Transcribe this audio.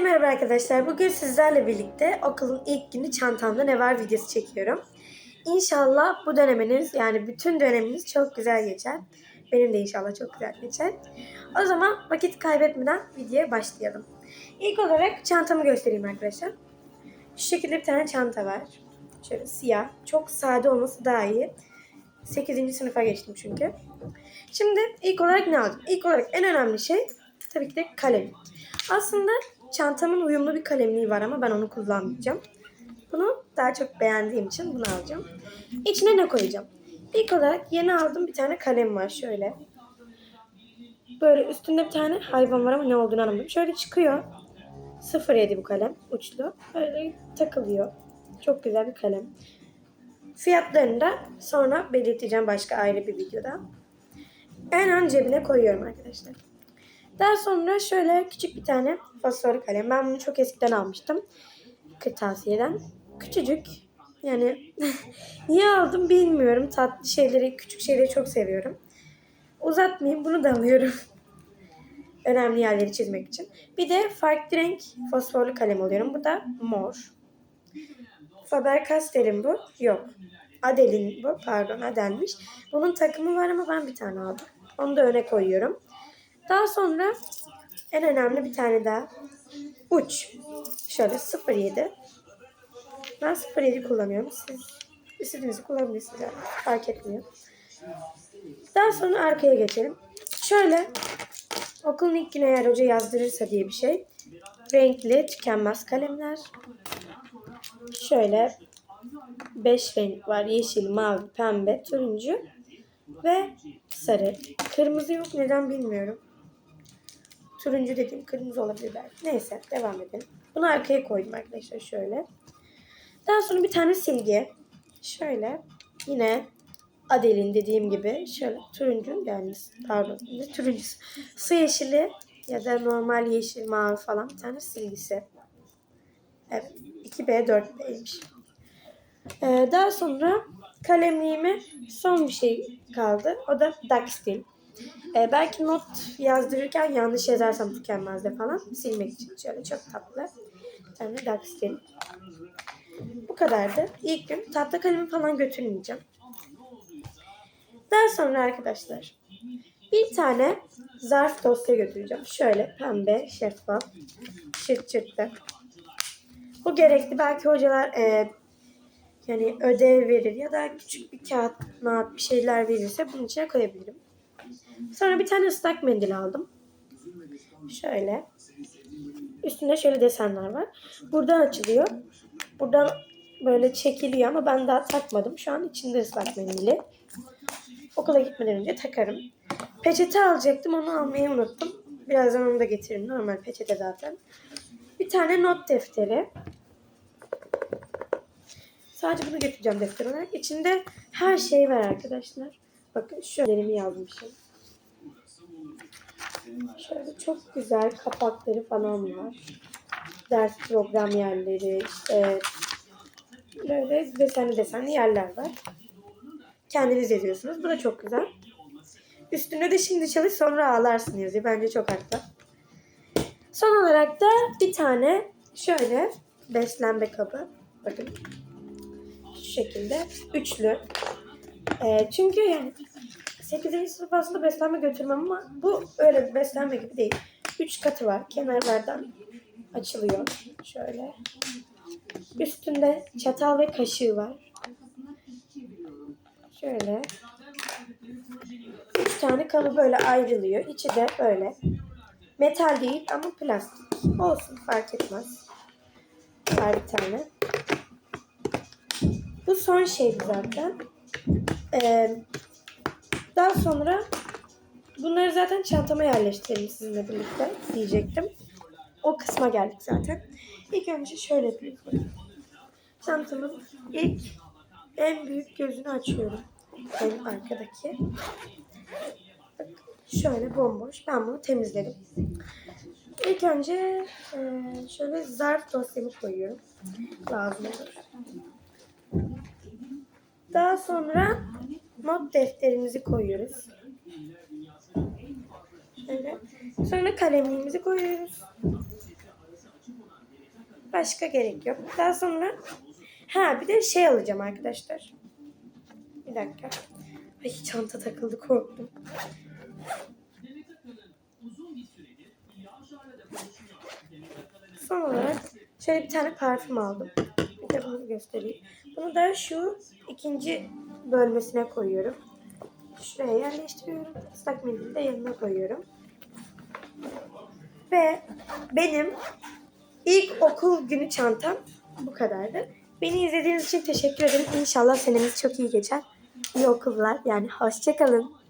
Merhaba arkadaşlar. Bugün sizlerle birlikte okulun ilk günü çantamda ne var videosu çekiyorum. İnşallah bu döneminiz yani bütün döneminiz çok güzel geçer. Benim de inşallah çok güzel geçer. O zaman vakit kaybetmeden videoya başlayalım. İlk olarak çantamı göstereyim arkadaşlar. Şu şekilde bir tane çanta var. Şöyle siyah. Çok sade olması daha iyi. 8. sınıfa geçtim çünkü. Şimdi ilk olarak ne aldım? İlk olarak en önemli şey tabii ki de kalem. Aslında çantamın uyumlu bir kalemliği var ama ben onu kullanmayacağım. Bunu daha çok beğendiğim için bunu alacağım. İçine ne koyacağım? İlk olarak yeni aldığım bir tane kalem var şöyle. Böyle üstünde bir tane hayvan var ama ne olduğunu anlamadım. Şöyle çıkıyor. 07 bu kalem uçlu. Böyle takılıyor. Çok güzel bir kalem. Fiyatlarını da sonra belirteceğim başka ayrı bir videoda. En ön cebine koyuyorum arkadaşlar. Daha sonra şöyle küçük bir tane fosforlu kalem. Ben bunu çok eskiden almıştım. Kırtasiye'den. Küçücük. Yani niye aldım bilmiyorum. Tatlı şeyleri, küçük şeyleri çok seviyorum. Uzatmayayım bunu da alıyorum. Önemli yerleri çizmek için. Bir de farklı renk fosforlu kalem alıyorum. Bu da mor. Faber-Castell'in bu. Yok. Adel'in bu. Pardon Adel'miş. Bunun takımı var ama ben bir tane aldım. Onu da öne koyuyorum. Daha sonra en önemli bir tane daha uç. Şöyle 07. Ben 07 kullanıyorum. Siz istediğinizi kullanabilirsiniz. Fark etmiyor. Daha sonra arkaya geçelim. Şöyle okulun ilk günü eğer hoca yazdırırsa diye bir şey. Renkli tükenmez kalemler. Şöyle 5 renk var. Yeşil, mavi, pembe, turuncu ve sarı. Kırmızı yok neden bilmiyorum. Turuncu dediğim kırmızı olabilir belki. Neyse devam edelim. Bunu arkaya koydum arkadaşlar şöyle. Daha sonra bir tane silgi. Şöyle yine Adel'in dediğim gibi şöyle turuncu yani pardon ne turuncusu su yeşili ya da normal yeşil mavi falan bir tane silgisi. Evet 2B 4B'ymiş. Ee, daha sonra kalemliğime son bir şey kaldı. O da Daxtil. Ee, belki not yazdırırken yanlış yazarsam tükenmez de falan silmek için şöyle çok tatlı. Bir tane Daxtil. Bu kadardı. İlk gün tahta kalemi falan götürmeyeceğim. Daha sonra arkadaşlar bir tane zarf dosya götüreceğim. Şöyle pembe, şeffaf, çırt çırtlı. Bu gerekli. Belki hocalar e, yani ödev verir ya da küçük bir kağıt bir şeyler verirse bunun içine koyabilirim. Sonra bir tane ıslak mendil aldım. Şöyle. Üstünde şöyle desenler var. Buradan açılıyor. Buradan böyle çekiliyor ama ben daha takmadım. Şu an içinde ıslak mendili. Okula gitmeden önce takarım. Peçete alacaktım. Onu almayı unuttum. Birazdan onu da getiririm. Normal peçete zaten. Bir tane not defteri. Sadece bunu getireceğim defter olarak. İçinde her şey var arkadaşlar. Bakın şöyle yazmışım. Şöyle çok güzel kapakları falan var. Ders program yerleri, işte böyle desenli desenli yerler var. Kendiniz yazıyorsunuz. Bu da çok güzel. Üstünde de şimdi çalış sonra ağlarsın yazıyor. Bence çok haklı. Son olarak da bir tane şöyle beslenme kabı. Bakın. Şu şekilde. Üçlü. Ee, çünkü yani 8. sınıf aslında beslenme götürmem ama bu öyle bir beslenme gibi değil. Üç katı var. Kenarlardan açılıyor. Şöyle. Üstünde çatal ve kaşığı var. Şöyle. Üç tane kabı böyle ayrılıyor. İçi de böyle. Metal değil ama plastik. Olsun fark etmez. Var bir tane. Bu son şeydi zaten. Ee, daha sonra bunları zaten çantama yerleştirelim sizinle birlikte diyecektim. O kısma geldik zaten. İlk önce şöyle bir çantamın ilk en büyük gözünü açıyorum. En arkadaki. Şöyle bomboş. Ben bunu temizledim. İlk önce e, şöyle zarf dosyamı koyuyorum. Lazım olur. Daha sonra not defterimizi koyuyoruz. Şöyle. Sonra kalemliğimizi koyuyoruz. Başka gerek yok. Daha sonra ha bir de şey alacağım arkadaşlar. Bir dakika. Ay çanta takıldı korktum. Son olarak şöyle bir tane parfüm aldım. Bir de bunu göstereyim. Bunu da şu ikinci bölmesine koyuyorum. Şuraya yerleştiriyorum. Islak mendili de yanına koyuyorum. Ve benim ilk okul günü çantam bu kadardı. Beni izlediğiniz için teşekkür ederim. İnşallah senemiz çok iyi geçer. İyi okullar. Yani hoşçakalın.